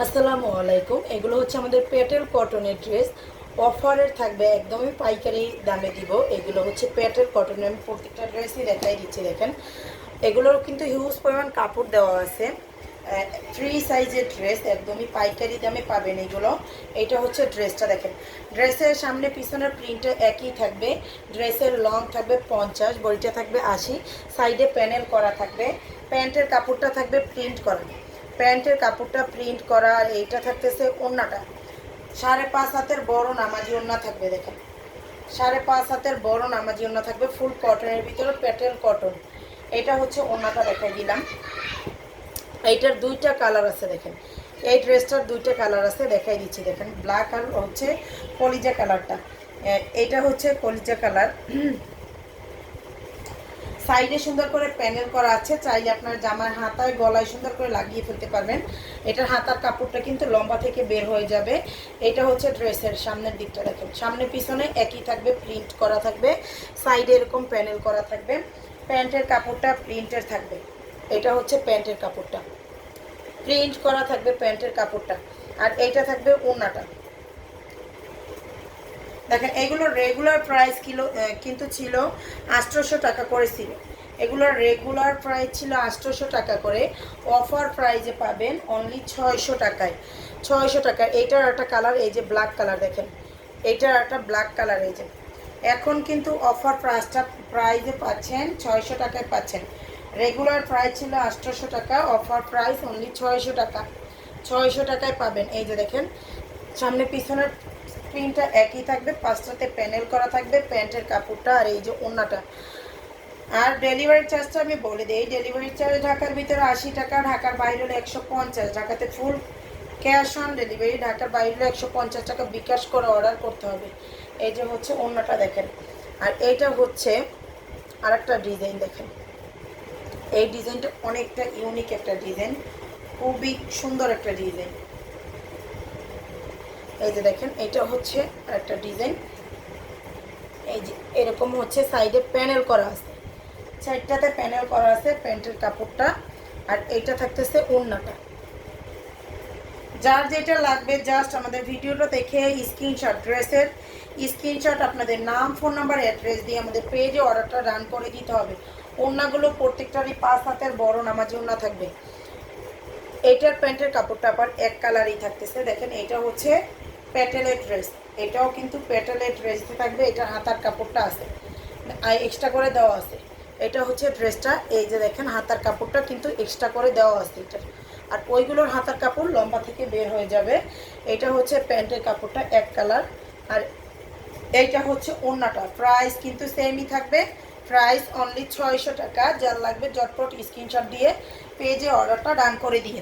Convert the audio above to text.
আসসালামু আলাইকুম। এগুলো হচ্ছে আমাদের পেটেল কটনের ড্রেস। অফারের থাকবে একদমই পাইকারি দামে দিব। এগুলো হচ্ছে পেটেল কটনের। আমি প্রত্যেকটা ড্রেসই দেখাই দিচ্ছি, দেখেন। এগুলোর কিন্তু হিউজ পরিমাণ কাপড় দেওয়া আছে। থ্রি সাইজের ড্রেস একদমই পাইকারি দামে পাবেন এগুলো। এটা হচ্ছে ড্রেসটা, দেখেন। ড্রেসের সামনে পিছনের প্রিন্টটা একই থাকবে। ড্রেসের লং থাকবে পঞ্চাশ, বডিটা থাকবে আশি। সাইডে প্যানেল করা থাকবে। প্যান্টের কাপড়টা থাকবে প্রিন্ট করা। প্যান্টের কাপড়টা প্রিন্ট করা আর এইটা থাকতেছে ওড়নাটা সাড়ে পাঁচ হাতের বড় নামাজি ওড়না থাকবে, দেখেন। সাড়ে পাঁচ হাতের বড় নামাজি ওড়না থাকবে, ফুল কটনের ভিতরে প্যাটেল কটন। এটা হচ্ছে ওড়নাটা দেখাই দিলাম। এইটার দুইটা কালার আছে, দেখেন। এই ড্রেসটার দুইটা কালার আছে, দেখাই দিচ্ছি, দেখেন। ব্ল্যাক আর হচ্ছে কলিজা কালারটা। এটা হচ্ছে কলিজা কালার। সাইডে সুন্দর করে প্যানেল করা আছে, চাইলে আপনার জামার হাতায়, গলায় সুন্দর করে লাগিয়ে ফেলতে পারবেন। এটার হাতার কাপড়টা কিন্তু লম্বা থেকে বের হয়ে যাবে। এটা হচ্ছে ড্রেসের সামনের দিকটা দেখেন। সামনে পিছনে একই থাকবে, প্রিন্ট করা থাকবে। সাইডে এরকম প্যানেল করা থাকবে। প্যান্টের কাপড়টা প্রিন্টের থাকবে। এটা হচ্ছে প্যান্টের কাপড়টা। প্রিন্ট করা থাকবে প্যান্টের কাপড়টা। আর এইটা থাকবে ওড়নাটা। দেখেন এগুলোর রেগুলার প্রাইস কিলো কিন্তু ছিল আটশোশো টাকা করে ছিল এগুলোর রেগুলার প্রাইস ছিল আটশোশো টাকা করে। অফার প্রাইজে পাবেন অনলি ছয়শো টাকায়। ছয়শো টাকা। এইটার একটা কালার এই যে ব্ল্যাক কালার দেখেন। এইটার একটা ব্ল্যাক কালার এই যে। এখন কিন্তু অফার প্রাইসটা প্রাইজে পাচ্ছেন, ছয়শো টাকায় পাচ্ছেন। রেগুলার প্রাইস ছিল আটশোশো টাকা অফার প্রাইস অনলি ছয়শো টাকা। ছয়শো টাকায় পাবেন। এই যে দেখেন, সামনে পিছনের প্রিন্টটা একই থাকবে, পাঁচটাতে প্যানেল করা থাকবে, প্যান্টের কাপড়টা আর এই যে ওড়নাটা আর ডেলিভারি চার্জটা আমি বলে দিই, এই ডেলিভারি চার্জ ঢাকার ভিতরে আশি টাকা, ঢাকার বাইরে হলে একশো পঞ্চাশ। ঢাকাতে ফুল ক্যাশ অন ডেলিভারি ঢাকার বাইরে হলে একশো পঞ্চাশ টাকা বিকাশ করে অর্ডার করতে হবে। এই যে হচ্ছে ওড়নাটা দেখেন। আর এইটা হচ্ছে আরেকটা ডিজাইন দেখেন। এই ডিজাইনটা অনেকটা ইউনিক একটা ডিজাইন, খুবই সুন্দর একটা ডিজাইন। এই যে দেখেন, এটা হচ্ছে একটা ডিজাইন। এই যে এরকম হচ্ছে সাইডে প্যানেল করা আছে। সাইডটাতে প্যানেল করা আছে প্যান্টের কাপড়টা, আর এইটা থাকতেছে ওড়নাটা। যার যেটা লাগবে জাস্ট আমাদের ভিডিওটা দেখে স্ক্রিনশট ড্রেসের স্ক্রিনশট আপনাদের নাম ফোন নাম্বার অ্যাড্রেস দিয়ে আমাদের পেজে অর্ডারটা রান করে দিতে হবে। ওড়নাগুলো প্রত্যেকটারই পাঁচ হাতের বড় নামাজি ওড়না থাকবে। এইটার প্যান্টের কাপড়টা আবার এক কালারই থাকতেছে। দেখেন, এটা হচ্ছে প্যাটেলের ড্রেস এটাও কিন্তু প্যাটেলের ড্রেসে থাকবে এটার হাতার কাপড়টা আছে। এক্সট্রা করে দেওয়া আছে। এটা হচ্ছে ড্রেসটা এই যে দেখেন হাতার কাপড়টা কিন্তু এক্সট্রা করে দেওয়া আছে এটা। আর ওইগুলোর হাতার কাপড় লম্বা থেকে বের হয়ে যাবে। এটা হচ্ছে প্যান্টের কাপড়টা এক কালার। আর এইটা হচ্ছে ওড়নাটা। প্রাইস কিন্তু সেমই থাকবে। প্রাইস অনলি ছয়শো টাকা। যার লাগবে জটপট স্ক্রিনশট দিয়ে পেজে অর্ডারটা ডান করে দিয়ে